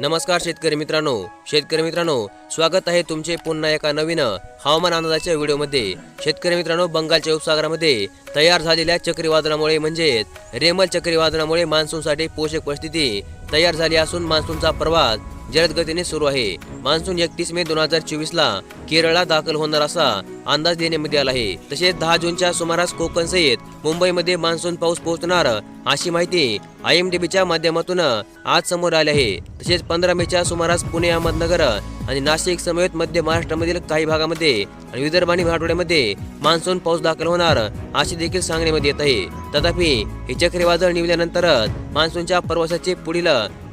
नमस्कार शेतकरी मित्रांनो. शेतकरी मित्रांनो स्वागत आहे तुमचे पुन्हा एका नवीन हवामान अंदाजाच्या व्हिडिओमध्ये. शेतकरी मित्रांनो बंगालच्या उपसागरामध्ये तयार झालेल्या चक्रीवादळामुळे म्हणजेच रेमल चक्रीवादळामुळे मान्सूनसाठी पोषक परिस्थिती तयार झाली असून मान्सूनचा प्रवास जलद गतीने सुरू आहे. मान्सून एकतीस मे दोन हजार चोवीस ला केरळला दाखल होणार असा अंदाज देण्यामध्ये आला आहे. तसेच दहा जूनच्या सुमारास कोकण सहित मुंबईमध्ये मान्सून पाऊस पोहोचणार अशी माहिती आय एम च्या माध्यमातून आज समोर आली आहे. तसेच पंधरा मेच्या सुमारास पुणे अहमदनगर आणि नाशिक समेत मध्य महाराष्ट्रामधील काही भागामध्ये आणि विदर्भ आणि मराठवाड्यामध्ये मान्सून पाऊस दाखल होणार असे देखील सांगण्यामध्ये येत आहे. तथापि हे चक्रीवादळ निवल्यानंतरच मान्सूनच्या प्रवासाचे पुढील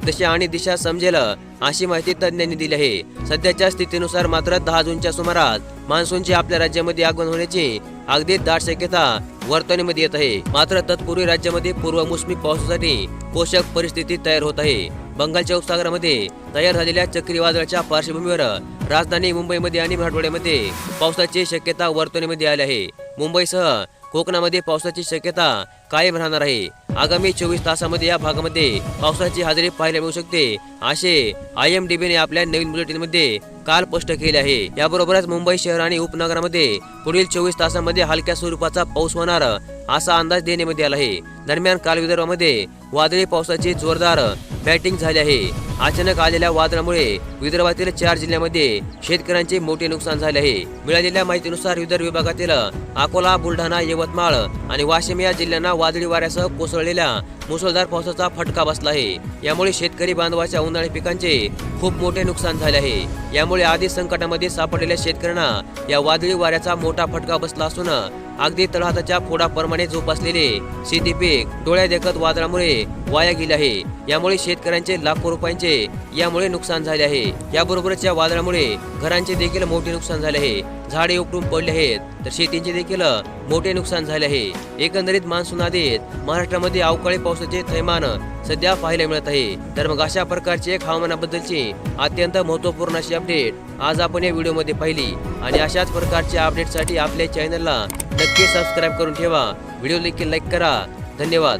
दिशा आणि दिशा समजेल अशी माहिती तज्ज्ञांनी दिली आहे. सध्याच्या स्थितीनुसार मात्र दहा जूनच्या सुमारास मान्सूनचे आपल्या राज्यामध्ये आगमन होण्याची अगदी दाट शक्यता वर्तवणीमध्ये येत आहे. मात्र तत्पूर्वी राज्यामध्ये पूर्व मोसमी पावसासाठी पोषक परिस्थिती तयार होत आहे. बंगालच्या उपसागरामध्ये तयार झालेल्या चक्रीवादळाच्या पार्श्वभूमीवर राजधानी मुंबईमध्ये आणि मराठवाड्यामध्ये पावसाची शक्यता वर्तवणीमध्ये आली आहे. मुंबईसह कोकणामध्ये पावसाची शक्यता कायम राहणार आहे. आगामी चोवीस तासामध्ये या भागामध्ये पावसाची हजेरी पाहायला मिळू शकते. असे आय एम ने आपल्या नवीन बुलेटिनमध्ये काल स्पष्ट केले आहे. याबरोबरच मुंबई शहर आणि उपनगरामध्ये पुढील चोवीस तासामध्ये हलक्या स्वरूपाचा पाऊस होणार असा अंदाज देण्यामध्ये आला आहे. दरम्यान काल विदर्भामध्ये वादळी पावसाची जोरदार बॅटिंग झाली आहे. अचानक आलेल्या वादळामुळे विदर्भातील चार जिल्ह्यामध्ये शेतकऱ्यांचे मोठे नुकसान झाले आहे. मिळालेल्या माहितीनुसार विदर्भ विभागातील अकोला बुलढाणा यवतमाळ आणि वाशिम या जिल्ह्यांना वादळी वाऱ्यासह कोसळलेल्या मुसळधार पावसाचा फटका बसला आहे. यामुळे शेतकरी बांधवाच्या उन्हाळी पिकांचे खूप मोठे नुकसान झाले आहे. यामुळे आधी संकटामध्ये सापडलेल्या शेतकऱ्यांना या वादळी वाऱ्याचा मोठा फटका बसला असून अगदी तळहाताच्या फोडाप्रमाणे जोपासलेले शेती पीक डोळ्या देखत वादळामुळे वाया गेले आहे. यामुळे शेतकऱ्यांचे लाखो रुपयांचे यामुळे नुकसान झाले आहे. याबरोबरच या वादळामुळे घरांचे देखील मोठे नुकसान झाले आहे. झाडे उपटून पडले आहेत. तर शेतीचे देखील मोठे नुकसान झाले आहे. एकंदरीत मान्सून आधीत महाराष्ट्रामध्ये अवकाळी पावसाचे थैमान सध्या पाहायला मिळत आहे. तर मग अशा प्रकारची एक हवामानाबद्दलची अत्यंत महत्त्वपूर्ण अशी अपडेट आज आपण या व्हिडिओमध्ये पाहिली. आणि अशाच प्रकारच्या अपडेटसाठी आपल्या चॅनलला नक्की सबस्क्राईब करून ठेवा. व्हिडिओ देखील लाईक करा. धन्यवाद.